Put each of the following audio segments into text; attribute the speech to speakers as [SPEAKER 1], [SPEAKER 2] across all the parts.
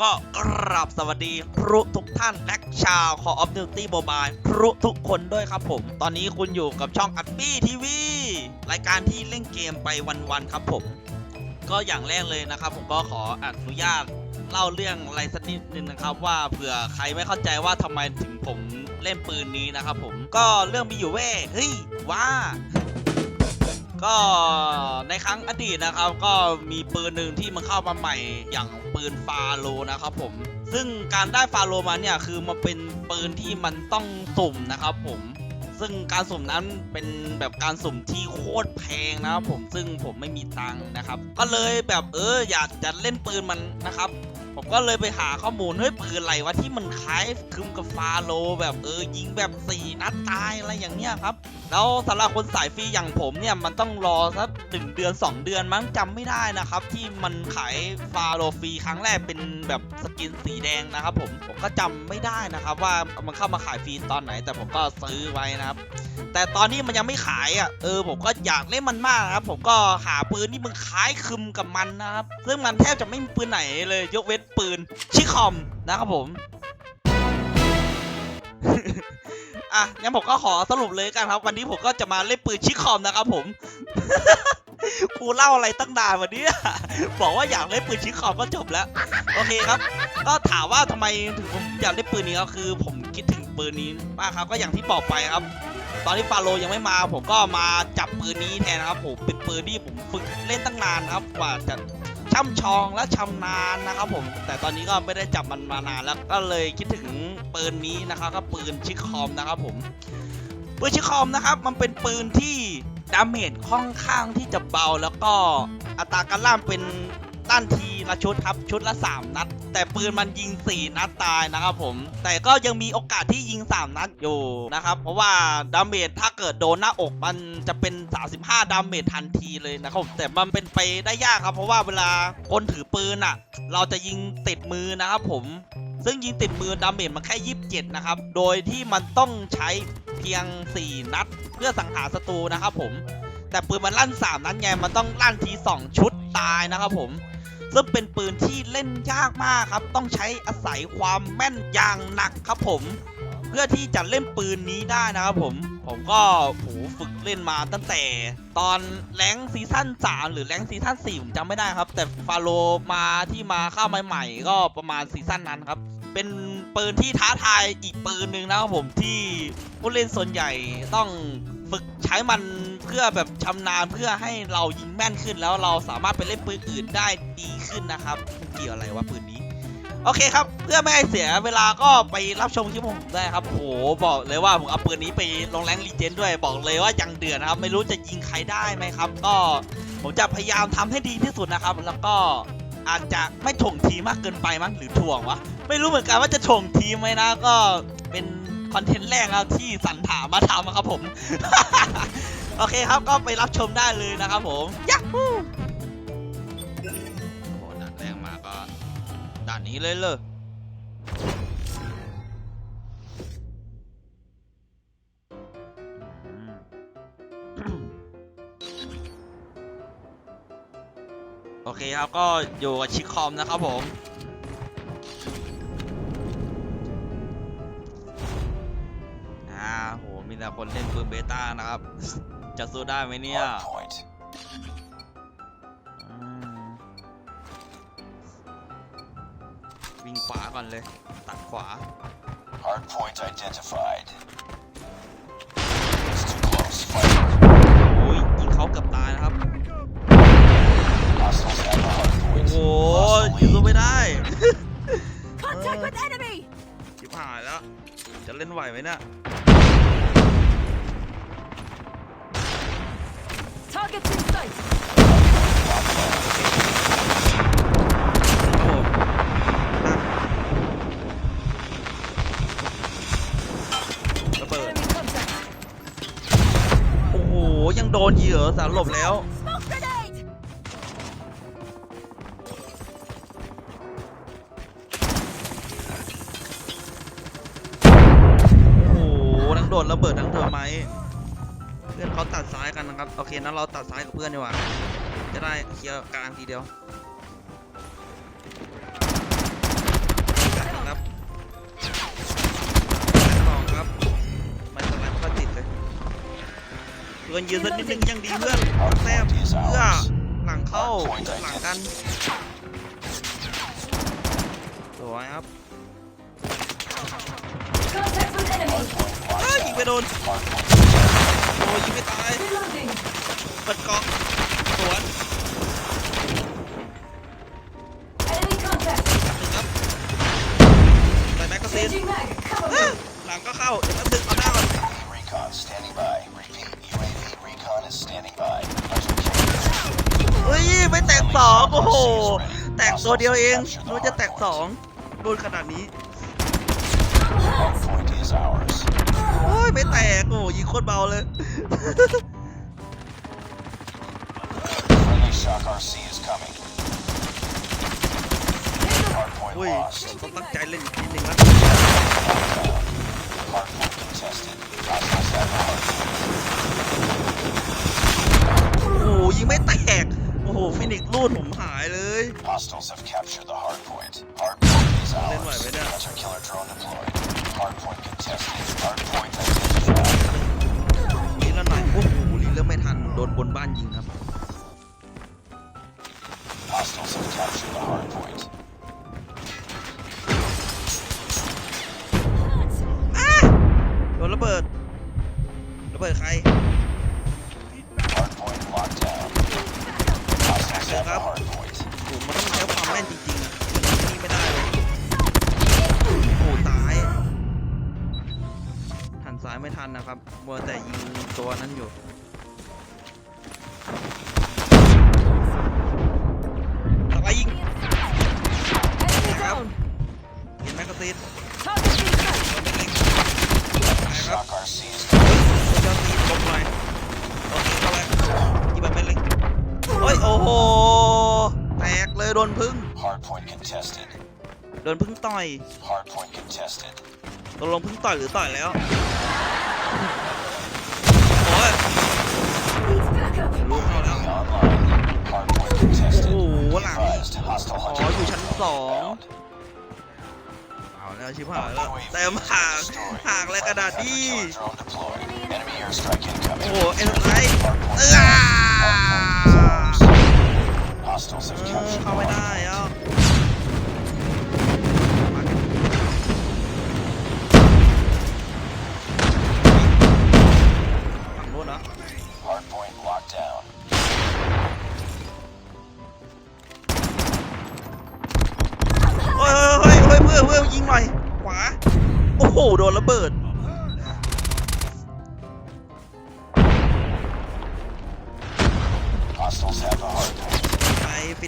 [SPEAKER 1] ก็กราบสวัสดีครุทุกท่านและชาว Call of Duty Mobile ครุทุกคนด้วยครับผม ตอนนี้คุณอยู่กับช่องอั p ปี้ทีวีรายการที่เล่นเกมไปวันๆครับผม ก็อย่างแรกเลยนะครับ ผมก็ขออนุญาตเล่าเรื่องอะไรสักนิดนึงนะครับ ว่าเผื่อใครไม่เข้าใจว่าทำไมถึงผมเล่นปืนนี้นะครับผมก็เรื่องมีอยู่เว้ยเฮ้ยว่า ก็ในครั้งอดีตนะครับ ก็มีปืนหนึ่งที่มันเข้ามาใหม่อย่างปืนฟาโลนะครับผม ซึ่งการได้ฟาโลมาเนี่ยคือมันเป็นปืนที่มันต้องสุ่มนะครับผมซึ่งการสุ่มนั้นเป็นแบบการสุ่มที่โคตรแพงนะครับผมซึ่งผมไม่มีตังค์นะครับ ก็เลยแบบเอออยากจะเล่นปืนมันนะครับ ผมก็เลยไปหาข้อมูลเฮ้ยปืนอะไรวะที่มันคล้ายคลึงกับฟาโลแบบเออยิงแบบสี่นัดตายอะไรอย่างเนี้ยครับ แล้วสำหรับคนสายฟรีอย่างผมเนี่ยมันต้องรอสักหนึ่งเดือน 2 เดือนมั้งจำไม่ได้นะครับ ที่มันขายฟาโลฟรีครั้งแรกเป็นแบบสกินสีแดงนะครับผมผมก็จำไม่ได้นะครับ ว่ามันเข้ามาขายฟรีตอนไหน แต่ผมก็ซื้อไว้นะครับแต่ตอนนี้มันยังไม่ขายอะ เออผมก็อยากเล่นมันมากนะครับ ผมก็หาปืนที่มันคล้ายคลึมกับมันนะครับ ซึ่งมันแทบจะไม่มีปืนไหนเลยยกเว้นปืนชิคอมนะครับผม อะงั้นผมก็ขอสรุปเลยกันครับ วันนี้ผมก็จะมาเล่นปืนชิคอมนะครับผมครูเล่าอะไรตั้งนานวันนี้บอกว่าอยากเล่นปืนชิคอมก็จบแล้ว โอเคครับ ก็ถามว่าทำไมถึงผมอยากเล่นปืนนี้ก็คือ ผมคิดถึงปืนนี้มากครับก็อย่างที่บอกไปครับ ตอนที่ฟาโรยังไม่มา ผมก็มาจับปืนนี้แทนนะครับผมเป็นปืนที่ผมฝึกเล่นตั้งนานครับกว่าจะ ช่ำชองและชำนาญนะครับผม แต่ตอนนี้ก็ไม่ได้จับมันมานานแล้วก็เลยคิดถึงปืนนี้นะครับก็ปืนชิคคอมนะครับผมปืนชิคอมนะครับ มันเป็นปืนที่ดาเมจค่อนข้างที่จะเบาแล้วก็อัตราการล่ามเป็น ต้นทีละชุดครับชุดละ 3 นัด แต่ปืนมันยิง 4 นัดตายนะครับผม แต่ก็ยังมีโอกาสที่ยิง 3 นัดอยู่นะครับ เพราะว่าดาเมจถ้าเกิดโดนหน้าอกมันจะเป็น 35 ดาเมจทันทีเลยนะครับแต่มันเป็นไปได้ยากครับ เพราะว่าเวลาคนถือปืนอะ เราจะยิงติดมือนะครับผม ซึ่งยิงติดมือดาเมจมันแค่ 27 นะครับ โดยที่มันต้องใช้เพียง 4 นัด เพื่อสังหารศัตรูนะครับผม แต่ปืนมันลั่น 3 นัดไงมันต้องลั่นที 2 ชุดตายนะครับผม ซึ่งเป็นปืนที่เล่นยากมากครับ ต้องใช้อาศัยความแม่นอย่างหนักครับผม เพื่อที่จะเล่นปืนนี้ได้นะครับผม ผมก็โหฝึกเล่นมาตั้งแต่ ตอนแรงซีซั่น3หรือแรงซีซั่น4ผมจำไม่ได้ครับ แต่ฟาโลมาที่มาเข้ามาใหม่ๆก็ประมาณซีซั่นนั้นครับ เป็นปืนที่ท้าทายอีกปืนหนึ่งนะครับผมที่ผู้เล่นส่วนใหญ่ต้องฝึกใช้มัน พื่อแบบชำนาญเพื่อให้เรายิงแม่นขึ้นแล้วเราสามารถไปเล่นปืนอื่นได้ดีขึ้นนะครับเกี่ยวอะไรวะปืนนี้โอเคครับ เพื่อไม่ให้เสียเวลาก็ไปรับชมคลิปผมได้ครับโหบอกเลยว่าผมเอาปืนนี้ไปลงแรงรีเจนด้วยบอกเลยว่ายังเดือดนะครับ ไม่รู้จะยิงใครได้ไหมครับ ก็ผมจะพยายามทำให้ดีที่สุดนะครับ แล้วก็อาจจะไม่ถ่วงทีมากเกินไปมั้งหรือถ่วงวะไม่รู้เหมือนกันว่าจะถ่วงทีไหมนะก็เป็นคอนเทนต์แรกครับที่สรรถามมาทำครับผม โอเคครับก็ไปรับชมได้เลยนะครับผมยักฮูโอ้ด่านแรกมาก็ด่านนี้เลยเลยอืมโอเคครับก็อยู่กับชิคอมนะครับผมอ่าโหมีแต่คนเล่นปืนเบต้านะครับ จะสู้ได้ไหมเนี่ย
[SPEAKER 2] Hardpoint.
[SPEAKER 1] อืมวิ่งขวาก่อนเลย ตัดขวา
[SPEAKER 2] Hardpoint identified. It's too close. Fight.
[SPEAKER 1] โอ้ยยิงเขาเกือบตายนะครับ
[SPEAKER 2] Hostiles have the
[SPEAKER 1] โอ้
[SPEAKER 2] hardpoint.
[SPEAKER 1] โหยิงสู้ไม่ได้
[SPEAKER 3] Contact with enemy!
[SPEAKER 1] ชิบหายแล้ว จะเล่นไหวไหมเนี่ย
[SPEAKER 3] Targets in sight!
[SPEAKER 1] ครับผมนั่นระเบิด
[SPEAKER 3] Enemy contact!
[SPEAKER 1] โอ้โห ยังโดนอีกเหรอสารหลบแล้ว้
[SPEAKER 3] นเรา
[SPEAKER 1] ตัดซ้ายกับเพื่อนดีกว่า จะได้เคลียร์กลางทีเดียวครับสองครับ มันสไลด์ก็ติดเลยเพื่อนยืนสักนิดนึงยังดีเพื่อนแทบเพื่อหลังเข้าหลังกันสวยครับเฮ้ยยิงไปโดนโอ้ยิงไปตาย ปิดเกาะสวน
[SPEAKER 3] Enemy contact.
[SPEAKER 1] หนึ่งครับใส่แม็กกาซีน
[SPEAKER 3] Changing mag. Cover
[SPEAKER 1] อะ
[SPEAKER 3] me.
[SPEAKER 1] หลังก็เข้า เดี๋ยวแป๊บนึงเอาหน้าก่อน
[SPEAKER 2] UAV recon standing by. Repeat, UAV recon is standing by. Hunter killer.
[SPEAKER 1] เฮ้ย ไม่แตกสองโอ้โห แตกตัวเดียวเองรู้จะแตกสองโดนขนาดนี้
[SPEAKER 2] Hardpoint is ours.
[SPEAKER 1] โอ้ย ไม่แตก โอ้โหยิงโคตรเบาเลย
[SPEAKER 2] Friendly shock RC is coming. Hardpoint
[SPEAKER 1] อุ้ย
[SPEAKER 2] lost.
[SPEAKER 1] ต้องตั้งใจเล่นอีกนิดนึงนะ
[SPEAKER 2] Hardpoint contested. Hostiles have the hardpoint.
[SPEAKER 1] โอ้โหยิงไม่แตก โอ้โหฟินิกซ์รูดผมหายเลย
[SPEAKER 2] Hostiles have captured the hardpoint. Hardpoint is
[SPEAKER 1] Lên
[SPEAKER 2] ours.
[SPEAKER 1] ngoài với nè.
[SPEAKER 2] Hunter killer drone deployed. Hardpoint contested. Hardpoint identified.
[SPEAKER 1] ลีแล้วหน่อยโอ้โหลีแล้วไม่ทัน โดนบนบ้านยิงครับ โดนพึ่ง
[SPEAKER 2] Hardpoint contested.
[SPEAKER 1] โดนพึ่งต่อย
[SPEAKER 2] Hardpoint contested.
[SPEAKER 1] ตกลงพึ่งต่อยหรือต่อยแล้วโอ้ย
[SPEAKER 3] Needs backup.
[SPEAKER 1] รู้เข้าแล้ว
[SPEAKER 2] UAV online. Hardpoint contested.
[SPEAKER 1] Oh,
[SPEAKER 2] Be
[SPEAKER 1] wala.
[SPEAKER 2] advised, hostile hunter
[SPEAKER 1] Oh,
[SPEAKER 2] killer
[SPEAKER 1] yung ชั้น
[SPEAKER 2] drone
[SPEAKER 1] สอง
[SPEAKER 2] inbound.
[SPEAKER 1] เอาแล้วชิบหายแล้วเต็มห่างห่างเลยกระดาษ
[SPEAKER 2] Hunter
[SPEAKER 1] นี่
[SPEAKER 2] killer drone deployed. Enemy airstrike incoming.
[SPEAKER 1] โอ้โหเอ็นไลท์
[SPEAKER 2] Hardpoint
[SPEAKER 1] เอ
[SPEAKER 2] is
[SPEAKER 1] อ
[SPEAKER 2] ours. Hostiles
[SPEAKER 1] เอ
[SPEAKER 2] have
[SPEAKER 1] อ
[SPEAKER 2] captured
[SPEAKER 1] เข้า
[SPEAKER 2] the
[SPEAKER 1] ไม่ได้
[SPEAKER 2] hardpoint.
[SPEAKER 1] เอ้าฝั่งโน้นเหรอ
[SPEAKER 2] Hardpoint locked down.
[SPEAKER 1] เฮ้ยเฮ้ยเฮ้ยเพื่อนเพื่อนยิงหน่อยขวา โอ้โห โดนระเบิด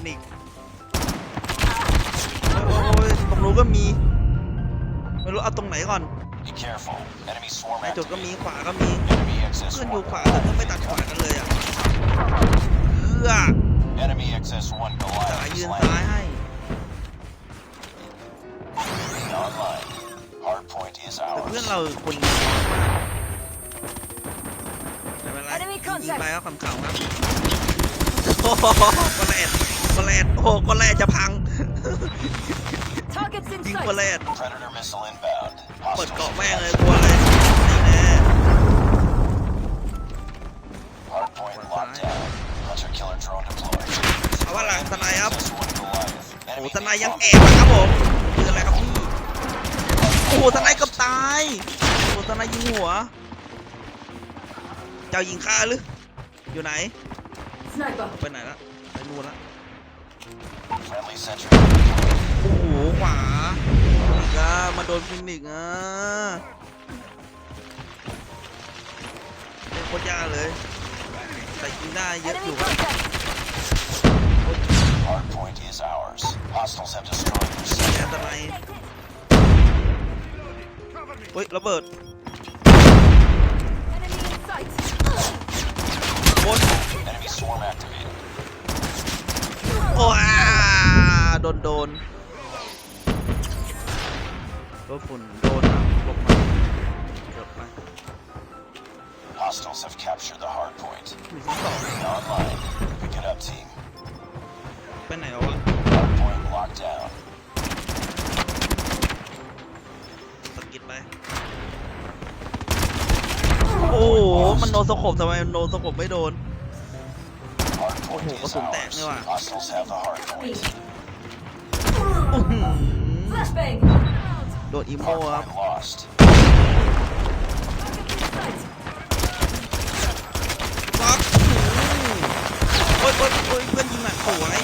[SPEAKER 1] ไปฟินิกซ์โอ้ยโอ้ยโอ้ยตรงนู้นก็มีไม่รู้เอาตรงไหนก่อน
[SPEAKER 2] Be careful. Enemy swarm
[SPEAKER 1] ในจุดก็มี
[SPEAKER 2] activated.
[SPEAKER 1] ขวาก็มี
[SPEAKER 2] Enemy XS
[SPEAKER 1] เพื่อนอยู่
[SPEAKER 2] one
[SPEAKER 1] ขวาแต่ต้องไม่ตัดขวากันเลยอะเพื่อ
[SPEAKER 2] Enemy XS one
[SPEAKER 1] สาย
[SPEAKER 2] Goliath
[SPEAKER 1] ยื
[SPEAKER 2] is
[SPEAKER 1] นซ้าย
[SPEAKER 2] landing.
[SPEAKER 1] ให้
[SPEAKER 2] Online. Hardpoint is
[SPEAKER 1] แต่เพื่อน
[SPEAKER 2] ours.
[SPEAKER 1] เราคนยิงน้อยมากไม่เป็นไร
[SPEAKER 3] Enemy
[SPEAKER 1] ยิง
[SPEAKER 3] contact
[SPEAKER 1] ไปก็ขำๆครับ โอ้โหกระแลด กระแลดโอ้โหกระแลดจะพัง
[SPEAKER 3] Targets in
[SPEAKER 1] ยิง
[SPEAKER 3] sight.
[SPEAKER 1] กระแลด
[SPEAKER 2] Predator missile inbound.
[SPEAKER 1] เปิด
[SPEAKER 2] Hostiles
[SPEAKER 1] เกาะ
[SPEAKER 2] have
[SPEAKER 1] แม่งเลย
[SPEAKER 2] captured
[SPEAKER 1] กลัวเลยนี่แน่
[SPEAKER 2] Hardpoint locked down. Hunter killer drone deployed.
[SPEAKER 1] เอาว่าหลังสไนด์ครับ
[SPEAKER 2] XS one Goliath.
[SPEAKER 1] โอ้โห
[SPEAKER 2] Enemy
[SPEAKER 1] สไนด์ยัง
[SPEAKER 2] napalm
[SPEAKER 1] แอบนะครับผมคืออะไรครับพี่โอ้โหสไนด์เกับตายโอ้โหสไนด์ยิงหัว เจ้ายิงข้าหรือ อยู่ไหน
[SPEAKER 3] Sniper.
[SPEAKER 1] ไปไหนละไปนู่นละ
[SPEAKER 2] Friendly sentry.
[SPEAKER 1] โอ้โห ขวาอีกอ่ะมาโดนฟินิกส์อ่ะเป็นโคตรยากเลย แต่ยิงได้เยอะอ
[SPEAKER 3] Enemy
[SPEAKER 1] ยู่ครับ
[SPEAKER 3] contact.
[SPEAKER 2] Hardpoint is ours. Hostiles have destroyed your
[SPEAKER 1] แอ
[SPEAKER 2] sector.
[SPEAKER 1] ร์สไนด์เฮ้ยระเบิด
[SPEAKER 3] Enemy in sight.
[SPEAKER 1] บน
[SPEAKER 2] Enemy swarm activated.
[SPEAKER 1] โอ้อา โดนโดนรถฝุ่นโดนนะหลบมาเกือบไป
[SPEAKER 2] Hostiles have captured the hardpoint.
[SPEAKER 1] มีชั้นสอง
[SPEAKER 2] Online. Pick it up, team.
[SPEAKER 1] ไปไหนแล้ววะ
[SPEAKER 2] Hardpoint locked down.
[SPEAKER 1] สกิดไป โอ้โห มันโนสโคบทำไมโนสโคบไม่โดน
[SPEAKER 2] Hard point
[SPEAKER 1] Oh,
[SPEAKER 2] is
[SPEAKER 1] what's on that?
[SPEAKER 2] ours.
[SPEAKER 1] No, I-
[SPEAKER 2] Hostiles have the hard point.
[SPEAKER 1] โดนอีโม
[SPEAKER 2] Hard
[SPEAKER 1] ครับ
[SPEAKER 2] point lost.
[SPEAKER 3] Sight.
[SPEAKER 1] ล็อกโอ้ยโอ้ยโอ้ยเพื่อนยิงอะสวย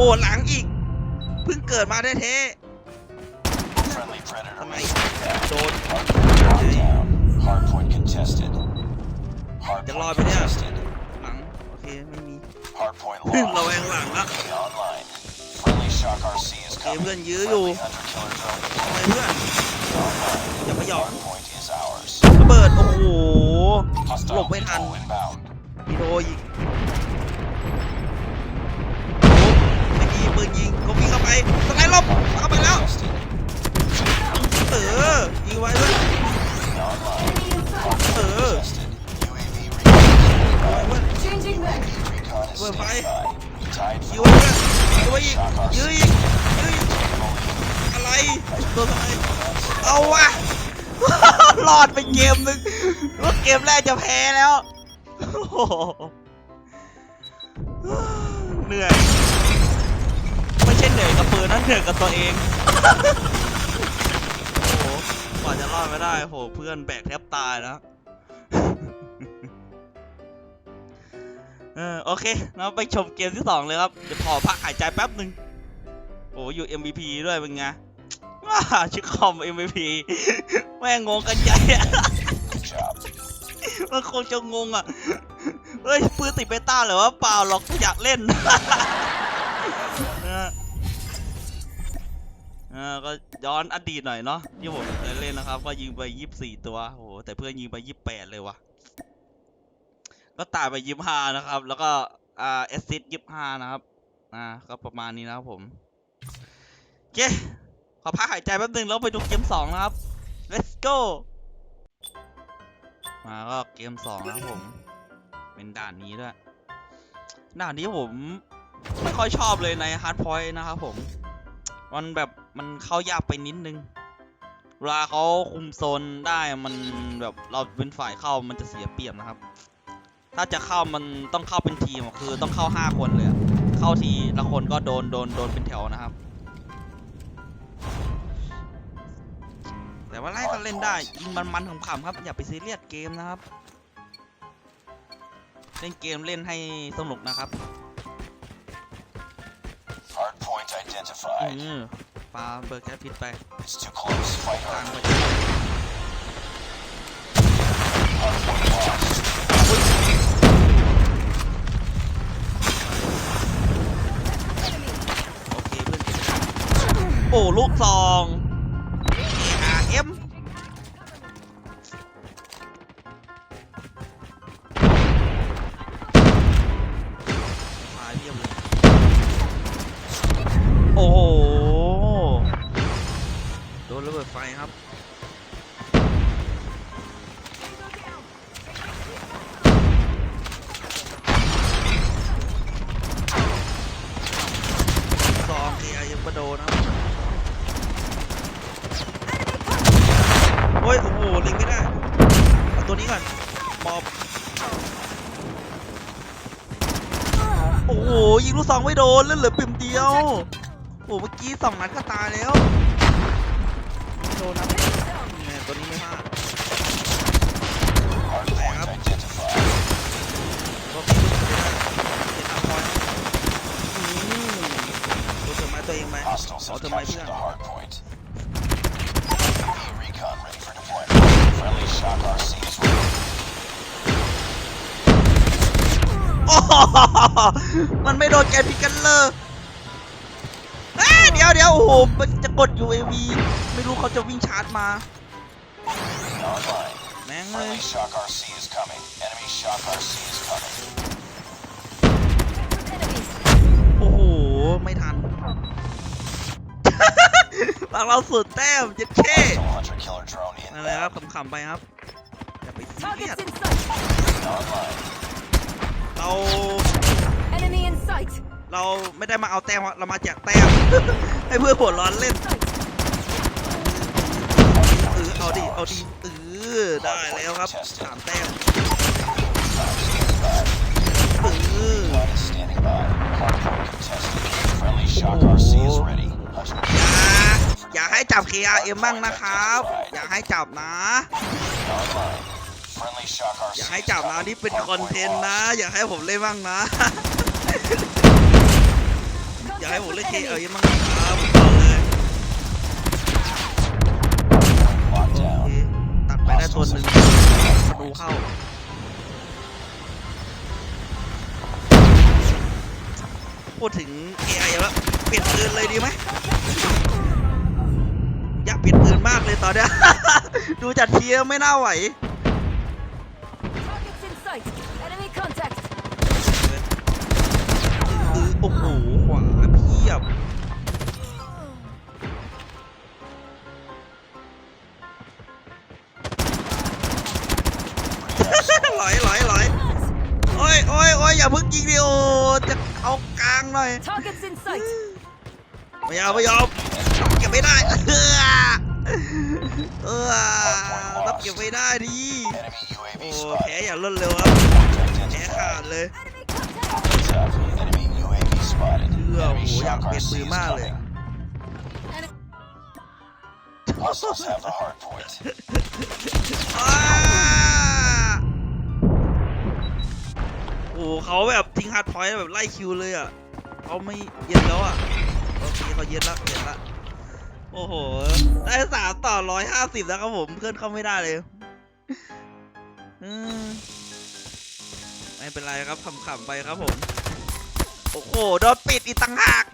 [SPEAKER 1] หหลังอีก เพิ่งเกิดมาได้เท่
[SPEAKER 2] Friendly predator
[SPEAKER 1] Somebody-
[SPEAKER 2] missile down.
[SPEAKER 1] โดน
[SPEAKER 2] Hard point locked down. Hard point contested. Hard
[SPEAKER 1] จะ
[SPEAKER 2] point
[SPEAKER 1] รอดไหมเนี่ย
[SPEAKER 2] contested.
[SPEAKER 1] หลัง โอเค ไม่มี
[SPEAKER 2] Hard point
[SPEAKER 1] เราแว
[SPEAKER 2] lost.
[SPEAKER 1] งหลังละ
[SPEAKER 2] Enemy online. Friendly shock RC is
[SPEAKER 1] โอเค
[SPEAKER 2] coming.
[SPEAKER 1] เพื่อนยื้ออยู่
[SPEAKER 2] Friendly hunter killer drone
[SPEAKER 1] ทำไม
[SPEAKER 2] deployed.
[SPEAKER 1] เพื่อน
[SPEAKER 2] Online.
[SPEAKER 1] อย่าไปหยอก
[SPEAKER 2] Hard point is ours.
[SPEAKER 1] ระเบิด โอ้โห หล
[SPEAKER 2] Hostile
[SPEAKER 1] บไม่ทัน
[SPEAKER 2] missile inbound.
[SPEAKER 1] มีโดอีก
[SPEAKER 2] Recon is
[SPEAKER 1] Well,
[SPEAKER 2] standing
[SPEAKER 1] bye.
[SPEAKER 2] by. Tied
[SPEAKER 1] ยิง
[SPEAKER 2] for
[SPEAKER 1] ไว้ด้วยยิงไว้อีกยื้ออีกยื้ออีกอะไรโดนทำไมเอาวะรอดไปเกมหนึ่งว่าเกมแรกจะแพ้แล้วโอ้โหเหนื่อยไม่ใช่เหนื่อยกับปืนนั่นเหนื่อยกับตัวเองโอ้โหกว่าจะรอดไม่ได้โหเพื่อนแบกแทบตายแล้ว ออโอเคเราไปชมเกมที่สองเลยครับเดี๋ยวขอพักหายใจแป๊บหนึ่งโอ้อยู่ MVP ด้วยเป็นไงว้าชิคคอม MVP แม่งงงกันใหญ่อะมันคงจะงงอะเฮ้ยปืนติดเบต้าเหรอวะเปล่าหรอกกูอยากเล่นเออเออก็ย้อนอดีตหน่อยเนาะที่ผมเคยเล่นนะครับ ก็ยิงไปยี่สิบสี่ตัวโอ้โหแต่เพื่อนยิงไปยี่สิบแปดเลยว่ะ ก็ตายไปยิบห้านะครับ แล้วก็อ่าเอซิดยิบห้านะครับ อ่า ก็ประมาณนี้นะครับผมโอเขอพักหายใจแป๊บนึงแล้วไปดูเกมสองนะครับ let's go มาก็เกมสองนะครับผม เป็นด่านนี้ด้วย ด่านนี้ผมไม่ค่อยชอบเลยใน hard point นะครับผม มันแบบมันเข้ายากไปนิดนึง เวลาเขาคุมโซนได้มันแบบเราเป็นฝ่ายเข้ามันจะเสียเปรียบนะครับ ถ้าจะเข้ามันต้องเข้าเป็นทีมอะคือต้องเข้าห้าคนเลยอะเข้าทีละคนก็โดนโดนโดนเป็นแถวนะครับ แต่ว่าไล่ก็เล่นได้ยิงมันๆขำๆครับ อย่าไปซีเรียสเกมนะครับ เล่นเกมเล่นให้สนุกนะครับ
[SPEAKER 2] Hard point
[SPEAKER 1] อื
[SPEAKER 2] identified.
[SPEAKER 1] อปาเบอร์แคพิษไป
[SPEAKER 2] It's too close. Fight
[SPEAKER 1] ทาง
[SPEAKER 2] hard.
[SPEAKER 1] ไป โอ้ลูกซอง โอ้ย โอ้โหล็งไม่ได้เอาตัวนี้ก่อนมอบโอ้โหยิงลูกซองไม่โดนเล่นเหลือปิ่มเดียว โอ้โหเมื่อกี้สองนัดก็ตายแล้วโดนนะแหม่ตัวนี้ไม่พลาดขอเจ็ดทางพอยอืมรู้สึกไหมตัวเองไหมขอเธอมาเพื่อน โอ้โหมันไม่โดนแกพิกันเลยเอ้ยเดี๋ยวเดี๋ยวโอ้โหมันจะกด UAV ไม่รู้เขาจะวิ่งชาร์จมา แม่งเลย
[SPEAKER 2] Friendly shock RC is coming. Enemy shock RC is coming.
[SPEAKER 1] ไม่ทัน ฝั่งเราสุดแต้มเจ็ดเช่
[SPEAKER 2] Hostile hunter killer drone
[SPEAKER 1] นั่นแหละครับ
[SPEAKER 2] inbound.
[SPEAKER 1] ขำๆไปครับอย่าไปซีเรียส
[SPEAKER 3] Targets in sight.
[SPEAKER 2] Online.
[SPEAKER 1] เรา
[SPEAKER 3] Enemy in sight.
[SPEAKER 1] เราไม่ได้มาเอาแต้มครับเรามาแจกแต้ม ให้เพื่อนหัวร้อนเล่น
[SPEAKER 3] Sight.
[SPEAKER 1] เออเอาดิเอาดิเออได้แล้วครับสามแต้มเออ
[SPEAKER 2] Recon is standing by.
[SPEAKER 1] อย่าให้จับ KRM บ้างนะครับ อย่าให้จับนะ อย่าให้จับนะนี่เป็นคอนเทนต์นะ อย่าให้ผมเล่นบ้างนะ อย่าให้ผมเล่น KRM บ้างนะครับบอเลยตัดไปได้ตัวหนึ่งดูเข้าพูดถึง AI แล้วเปลี่ยนปืนเลยดีไหม มากเลยตอนเนี้ย ดูจากเทียร์ไม่น่าไหว
[SPEAKER 3] Targets in sight. Enemy contact.
[SPEAKER 1] เออโอ้โหขวาเพียบหลอยหลอยหลอยโอ้ยโอ้ยโอ้ยอย่าเพิ่งยิงดิโอจะเอากลางหน่อย
[SPEAKER 3] Targets in sight.
[SPEAKER 1] ไม่ยอมไม่ยอมเก็บไม่ได้ เออรับเก็บไม่ได้ดิโอ้แพ้อย่าล่นเร็วครับแพ้ขาดเลยเชื่อโอ้โหอยากเปลี่ยน
[SPEAKER 2] RC
[SPEAKER 1] ปืนมากเลยโอ้โหเขาแบบทิ้งฮาร์ดพอยต์แบบไล่คิวเลยอะเขาไม่เย็นแล้วอะโอเคเขาเย็นละเย็นละ โอ้โห ได้สามต่อร้อยห้าสิบแล้วครับผมเพื่อนเข้าไม่ได้เลยอืมไม่เป็นไรครับขำๆไปครับผม โอ้โหโดนปิดอีกต่างหาก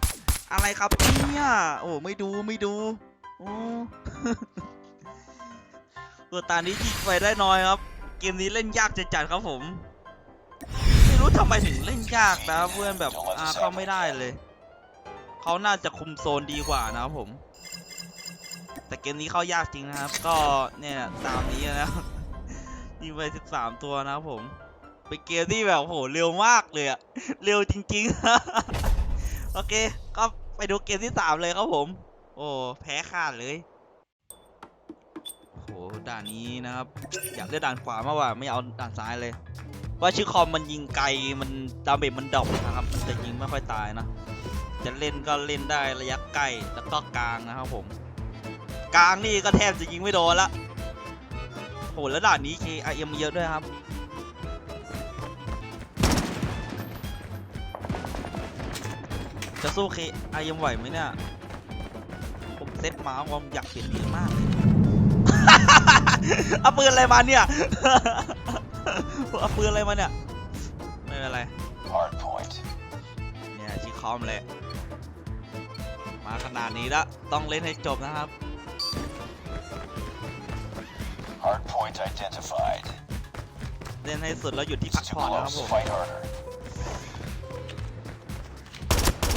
[SPEAKER 1] อะไรครับเนี่ย โอ้ไม่ดูไม่ดู โอ้ตัวตานี้ยิงไปได้น้อยครับ เกมนี้เล่นยากจัดๆครับผม ไม่รู้ทำไมถึงเล่นยากนะเพื่อนแบบอ่าเข้าไม่ได้เลย เขาน่าจะคุมโซนดีกว่านะครับผม แต่เกมนี้เข้ายากจริงนะครับ ก็เนี่ยตามนี้นะยิงไป13ตัวนะครับผม เป็นเกมที่แบบโหเร็วมากเลยอะเร็วจริงๆ โอเค ก็ไปดูเกมที่3เลยครับผม โอ้แพ้ขาดเลยโหด่านนี้นะครับ อยากได้ด่านขวามากกว่าไม่เอาด่านซ้ายเลยว่าชื่อคอมมันยิงไกลมันดาเมจมันดอปนะครับ มันจะยิงไม่ค่อยตายนะ จะเล่นก็เล่นได้ระยะใกล้แล้วก็กลางนะครับผม กลางนี่ก็แทบจะยิงไม่โดนละโหแล้วด่านนี้ KIM เยอะด้วยครับจะสู้ KIM ไหวไหมเนี่ยผมเซ็ตมาว่าผมอยากเปลี่ยนปืนมากเลยเอาปืนอะไรมาเนี่ยเอาปืนอะไรมาเนี่ย ไม่เป็นไร
[SPEAKER 2] Hard point.
[SPEAKER 1] เนี่ยชิคอมเลย มาขนาดนี้แล้วต้องเล่นให้จบนะครับ
[SPEAKER 2] Hard point identified.
[SPEAKER 1] เล่นให้สุดแล้วหยุดที่
[SPEAKER 2] It's
[SPEAKER 1] พัก
[SPEAKER 2] too
[SPEAKER 1] ผ่อนนะครับ
[SPEAKER 2] close.
[SPEAKER 1] ผม
[SPEAKER 2] Fight harder.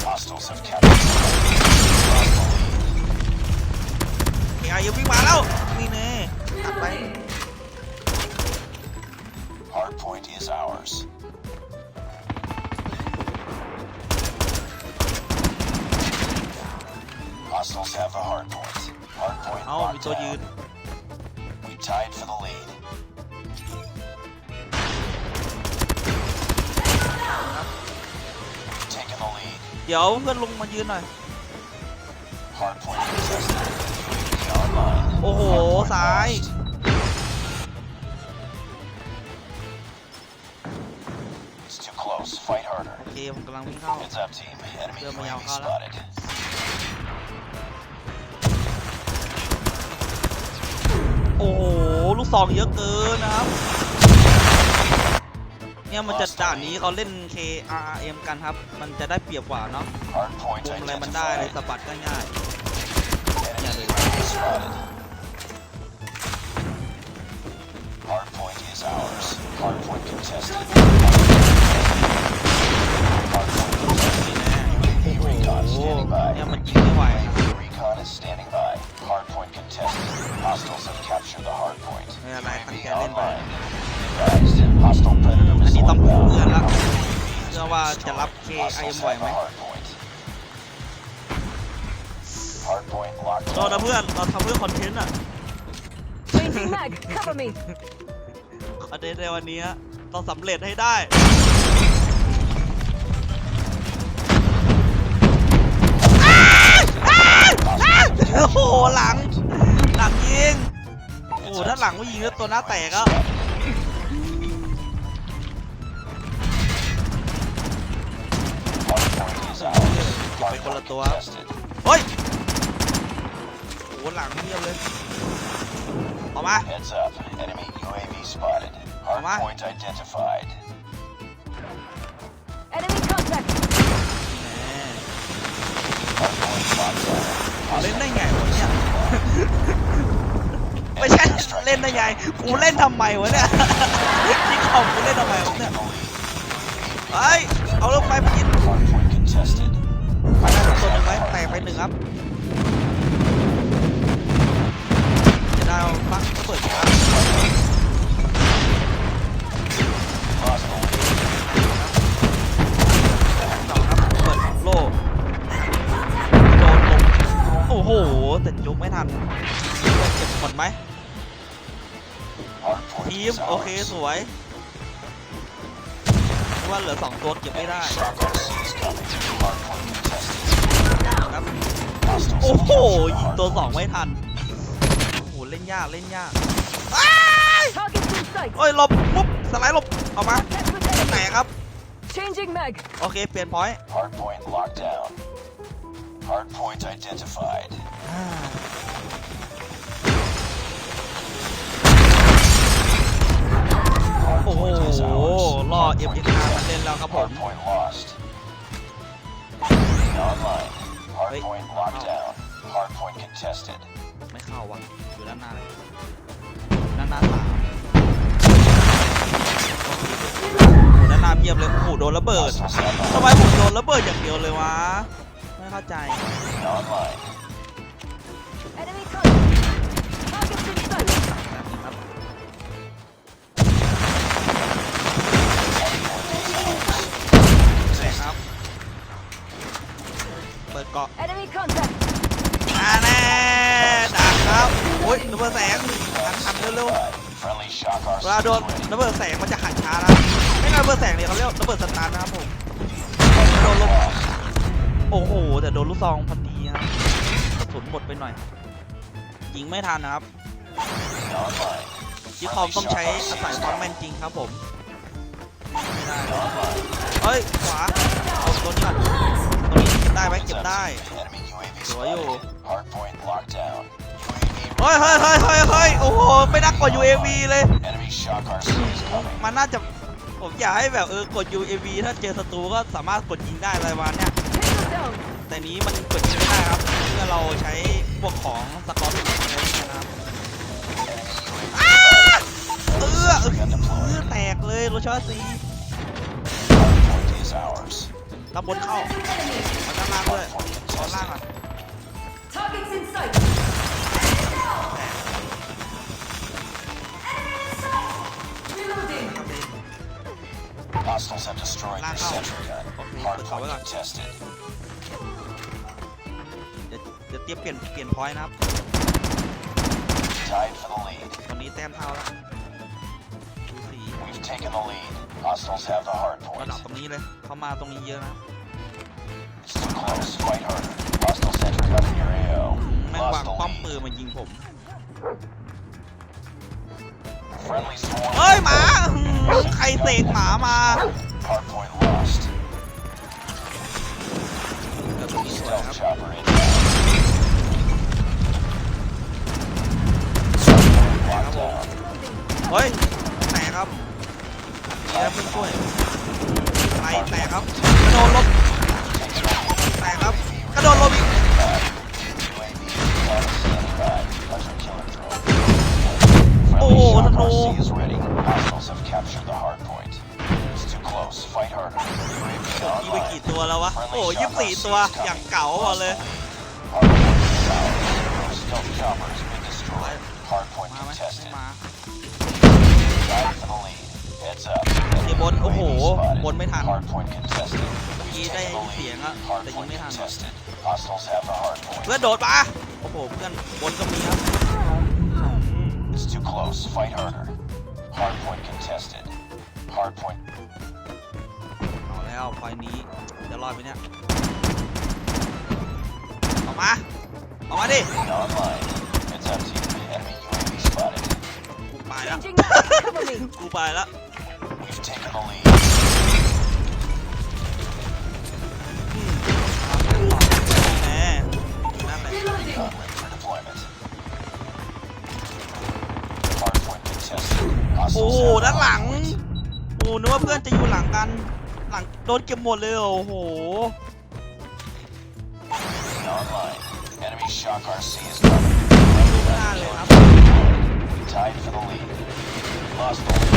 [SPEAKER 2] Hostiles have captured.
[SPEAKER 1] AI ยังวิ่งมาแล้ว นี่เน่ตัดไป
[SPEAKER 2] Hard point is ours. Hostiles have the hard point. Hard point
[SPEAKER 1] เอ้ามี
[SPEAKER 2] locked
[SPEAKER 1] ตัวยืน
[SPEAKER 2] down. We tied for the lead. Taking the lead.
[SPEAKER 1] เดี๋ยวเพื่อนลงมายืนหน่อย
[SPEAKER 2] Hard point contested. UAV online.
[SPEAKER 1] โอ้โห
[SPEAKER 2] Hard point
[SPEAKER 1] ซ้าย
[SPEAKER 2] lost. It's too close. Fight harder.
[SPEAKER 1] โอเค ผมกำลังวิ่งเข้า
[SPEAKER 2] Heads up, team. Enemy
[SPEAKER 1] Đưa mày
[SPEAKER 2] UAV
[SPEAKER 1] vào kho đó.
[SPEAKER 2] spotted.
[SPEAKER 1] โอ้โห ลูกซองเยอะเกินนะครับ เนี่ยมันจะด่านนี้เขาเล่น KRM กันครับ มันจะได้เปรียบกว่าเนาะวงอะไรมันได้เลยสะบัดง่าย
[SPEAKER 2] ๆเนี่ยเลยโอ้เนี่ยมันยิงไม่ไหว UAV recon capture the hard point.
[SPEAKER 1] ไม่อะไรตั้ง
[SPEAKER 2] UAV
[SPEAKER 1] ใจเล่นไป
[SPEAKER 2] online. Advised, hostile predator
[SPEAKER 1] อันนี้
[SPEAKER 2] missile
[SPEAKER 1] ต้องพูด
[SPEAKER 2] inbound.
[SPEAKER 1] เพื่อนละเชื่อว่าจะรับ KIM
[SPEAKER 2] Hostiles
[SPEAKER 1] ไหว
[SPEAKER 2] have
[SPEAKER 1] ไหม
[SPEAKER 2] the hard point. Hard point locked
[SPEAKER 1] โดนนะ
[SPEAKER 2] down.
[SPEAKER 1] เพื่อนเราทำเพื่อคอนเทนต์อะ
[SPEAKER 3] Changing mag. Cover me.
[SPEAKER 1] คอนเทนต์ในวันนี้ต้องสำเร็จให้ได้โอ้โหหลัง หลังยิง โอ้โหถ้าหลังไม่ยิงแล้วตัวหน้าแตกก็
[SPEAKER 2] Hard point is ours. Hard
[SPEAKER 1] Phải con là
[SPEAKER 2] point
[SPEAKER 1] to.
[SPEAKER 2] contested.
[SPEAKER 1] เฮ้ยโอ้โหหลังเงียบเลยออกมา
[SPEAKER 2] Heads up. Enemy UAV spotted. Hard
[SPEAKER 1] Come on.
[SPEAKER 2] point identified.
[SPEAKER 3] Enemy contact.
[SPEAKER 2] Hard point locked down.
[SPEAKER 1] เล่นได้ไงวะเนี่ย ไม่ใช่เล่นได้ไงกูเล่นทำไมวะเนี่ยที่คอมกูเล่นทำไมวะเนี่ยเฮ้ยเอาลงไปมายิงไปได้ตัวหนึ่งไหมแตกไปหนึ่งครับจะได้เอาปักเปิดครับ หแต่ยกไม่ทันเก็บหมดไหม
[SPEAKER 2] Hard point
[SPEAKER 1] ทีม
[SPEAKER 2] is
[SPEAKER 1] โอเค
[SPEAKER 2] ours.
[SPEAKER 1] สวยเพราะว่าเหลือสองตัวเก็บไม่ได้
[SPEAKER 2] Shotgun is coming. Hard point contested.
[SPEAKER 1] ครับ
[SPEAKER 2] Hostiles
[SPEAKER 1] โอ้
[SPEAKER 2] have
[SPEAKER 1] โห
[SPEAKER 2] captured the
[SPEAKER 1] ยิง
[SPEAKER 2] hard
[SPEAKER 1] ตัวสอง
[SPEAKER 2] point.
[SPEAKER 1] ไม่ทันโอ้โหเล่นยากเล่นยาก
[SPEAKER 3] Targets in sight.
[SPEAKER 1] โอ้ยหลบปุ๊บสไลด์หลบออกมา
[SPEAKER 3] Contact with
[SPEAKER 1] ไหน
[SPEAKER 3] enemy.
[SPEAKER 1] ครับ
[SPEAKER 3] Changing mag.
[SPEAKER 1] โอเคเปลี่ยนพอยต์
[SPEAKER 2] Hard point locked down. Hard point identified.
[SPEAKER 1] โอ้โหล่อเอ็มเอ็กอาร์มาเล่นแล้วครับผม
[SPEAKER 2] Hard point lost. Online. Hard
[SPEAKER 1] Wait.
[SPEAKER 2] point locked down. Hard point contested.
[SPEAKER 1] ไม่เข้าว่ะอยู่ด้านหน้าเลยด้านหน้าสามโอ้โหด้านหน้าเพียบเลยโอ้โหโดนระเบิด
[SPEAKER 2] Hostiles have the
[SPEAKER 1] ทำไมผมโดนระเบิดอย่างเดียวเลยวะ ไม่เข้าใจ
[SPEAKER 3] Enemy contact. Target in sight.
[SPEAKER 1] แบบนี้ครับนี่ครับ เปิดเกาะ
[SPEAKER 3] Enemy contact.
[SPEAKER 1] มาแน่ดักครับโอ้ยระเบิดแสงหันหันเร็วๆเวลาโดนระเบิดแสงมันจะหันช้านะไม่งั้นระเบิดแสงเนี่ยเขาเรียกระเบิดสตาร์ทนะครับผมโดนลม โอ้โห แต่โดนลูกซองพอดีครับกระสุนหมดไปหน่อย ยิงไม่ทันนะครับยิงคอมต้องใช้อาศัยความแม่นจริงครับผมไม่ได้เฮ้ย ขวาเอาตัวนี้ก่อนตัวนี้เก็บได้ไหมเก็บได้สวยอยู่เฮ้ยเฮ้ยเฮ้ยเฮ้ยเฮ้ยโอ้โห ไม่นักกว่า UAV เลย มันน่าจะ ผมอยากให้แบบเออกด UAV ถ้าเจอศัตรูก็สามารถกดยิงได้อะไรประมาณเนี้ย แต่นี้มันกดยิงไม่ได้ครับเมื่อเราใช้พวกของสกอร์ปิอะไรอย่างเงี้ยนะครับอ้าเออเออ
[SPEAKER 2] Gun
[SPEAKER 1] เอ
[SPEAKER 2] deployed.
[SPEAKER 1] อแตกเลยโรชอซี
[SPEAKER 2] Hard point is ours.
[SPEAKER 1] ตำบนเข้ามาด้านล่างด้วย
[SPEAKER 2] Hard point
[SPEAKER 1] ตอนล่าง
[SPEAKER 2] contested.
[SPEAKER 1] อะ
[SPEAKER 3] Targets in sight.
[SPEAKER 1] แตก
[SPEAKER 3] Reloading.
[SPEAKER 2] Hostiles have destroyed
[SPEAKER 1] Lock
[SPEAKER 2] their
[SPEAKER 1] out.
[SPEAKER 2] sentry gun.
[SPEAKER 1] Okay,
[SPEAKER 2] Hard
[SPEAKER 1] put
[SPEAKER 2] point
[SPEAKER 1] รียมเปลี่ยนเปลี่ยนพอยต์นะครับ
[SPEAKER 2] Tied for the lead.
[SPEAKER 1] ตอนนี้แต้มเท่าแล้วดูสี
[SPEAKER 2] We've taken the lead. Hostiles have the hard
[SPEAKER 1] ระ
[SPEAKER 2] point.
[SPEAKER 1] ดับตรงนี้เลย เข้ามาตรงนี้เยอะนะ
[SPEAKER 2] It's too close. Fight harder. Hostile sentry gun in your AO.
[SPEAKER 1] แม่งวาง
[SPEAKER 2] Lost the
[SPEAKER 1] ป้อม
[SPEAKER 2] lead.
[SPEAKER 1] ปืนมายิงผม
[SPEAKER 2] Friendly swarm.
[SPEAKER 1] เฮ้ยหมาอื้อหือใครเสกหมามา
[SPEAKER 2] Hard point lost.
[SPEAKER 1] เดี๋ยวตรงนี้สวย
[SPEAKER 2] Stealth
[SPEAKER 1] ครับ
[SPEAKER 2] chopper
[SPEAKER 1] เฮ้ย แตกครับดีแล้วเพิ่งช่วยอะไรแตกครับ กระโดดหลบแตกครับ กระโดดหลบอีก
[SPEAKER 2] UAV recon is standing by. Hunter killer drone.
[SPEAKER 1] Oh,
[SPEAKER 2] Friendly shock
[SPEAKER 1] no.
[SPEAKER 2] RC is ready. Hostiles have captured the hard point. It's too close. Fight harder. UAV
[SPEAKER 1] ยิงไป
[SPEAKER 2] online.
[SPEAKER 1] กี่ตัวแล้ววะ โอ้ยี่สิบสี่ตัว อย่างเก่าหมดเลย
[SPEAKER 2] Hard point is out. Stealth chopper เดี๋ยบน
[SPEAKER 1] โอ้
[SPEAKER 2] โห
[SPEAKER 1] บนไม่ทันยีได้เสียงอะแต่ยิงไม่ทันเพื่อโดดมะโอ้โหเพื่อนบนก็มีครับ
[SPEAKER 2] It's too close. Fight harder. Hardpoint contested. Hardpoint.
[SPEAKER 1] เอาแล้วไฟนี้จะรอดไหมเนี่ยออกมาออกมาดิกูไปล้กูไปแล้ว โอ้ด้านหลัง โอ้นึกว่าเพื่อนจะอยู่หลังกัน หลังโดนเก็บหมดเลยโอ้โห
[SPEAKER 2] Tied for the lead.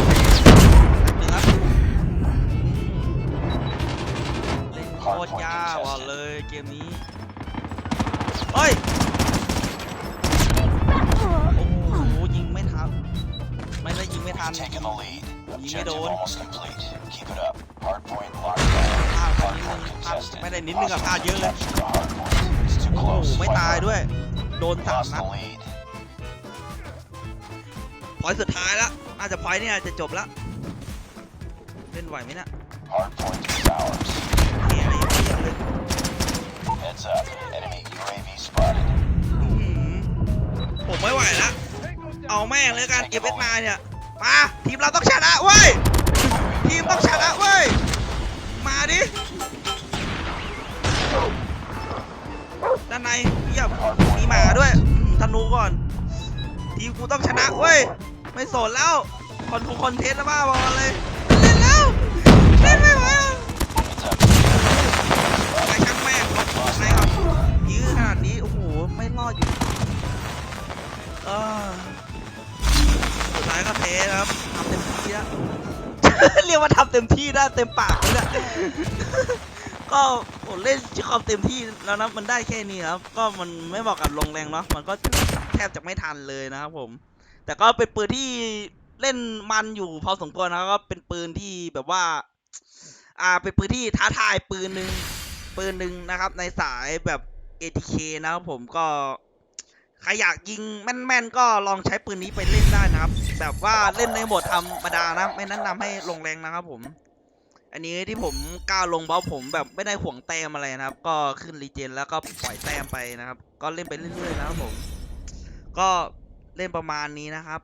[SPEAKER 1] ตรยากว่ะเลยเกมนี้เฮ้ย โอ้โหยิงไม่ทัน ไม่ได้ยิงไม่ทัน
[SPEAKER 2] We've taken the lead. Objective
[SPEAKER 1] don't.
[SPEAKER 2] almost complete. Keep it up. Hardpoint locked down.
[SPEAKER 1] พลาดไปนิดนึ
[SPEAKER 2] Hardpoint
[SPEAKER 1] งพลาด
[SPEAKER 2] contested.
[SPEAKER 1] ไม่ได้นิดนึงกับพลาดเยอะเลย
[SPEAKER 2] Capture the hardpoint. It's too
[SPEAKER 1] โอ้โห
[SPEAKER 2] close.
[SPEAKER 1] ไม่
[SPEAKER 2] Fight
[SPEAKER 1] ตาย
[SPEAKER 2] harder.
[SPEAKER 1] ด้วย โดนสาม
[SPEAKER 2] Lost
[SPEAKER 1] นัด
[SPEAKER 2] the lead.
[SPEAKER 1] พอยต์สุดท้ายแล้วน่าจะพอยต์เนี่ยจะจบแล้วเล่นไหวไหมเนี่ย
[SPEAKER 2] Hardpoint is ours.
[SPEAKER 1] เฮียอะไรเฮียเลย
[SPEAKER 2] Heads up. Enemy UAV spotted.
[SPEAKER 1] อื้อหือผมไม่ไหวแล้วเอาแม่งเลยกันเอฟเอสมาเนี่ย มา ทีมเราต้องชนะเว้ย ทีมต้องชนะเว้ย มาดิ ด้านในเยี่ยมมีหมาด้วยอืมธนูก่อน ทีมกูต้องชนะเว้ย ไม่สนแล้ว คอนโทรคอนเทนต์นะบ้าบอลเลย เล่นแล้ว เล่นไม่ เออสุดท้ายก็เทนะครับทำเต็มที่แล้ว เรียกว่าทำเต็มที่ได้เต็มปากเลยเนี่ยก็ผมเล่นชิคอมเต็มที่แล้วนะมันได้แค่นี้ครับ ก็มันไม่บอกกับลงแรงเนาะมันก็แทบจะไม่ทันเลยนะครับผม แต่ก็เป็นปืนที่เล่นมันอยู่พอสมควรนะครับก็เป็นปืนที่แบบว่า อ่าเป็นปืนที่ท้าทายปืนหนึ่งปืนหนึ่งนะครับ ในสายแบบ ATK นะครับผมก็ ใครอยากยิงแม่นๆ ก็ลองใช้ปืนนี้ไปเล่นได้นะครับ แบบว่าเล่นในโหมดธรรมดานะ ไม่แนะนำให้ลงแรงนะครับผม อันนี้ที่ผมกล้าลงเพราะผมแบบไม่ได้ห่วงแต้มอะไรนะครับ ก็ขึ้นรีเจนแล้วก็ปล่อยแต้มไปนะครับ ก็เล่นไปเรื่อยๆนะครับผม ก็เล่นประมาณนี้นะครับ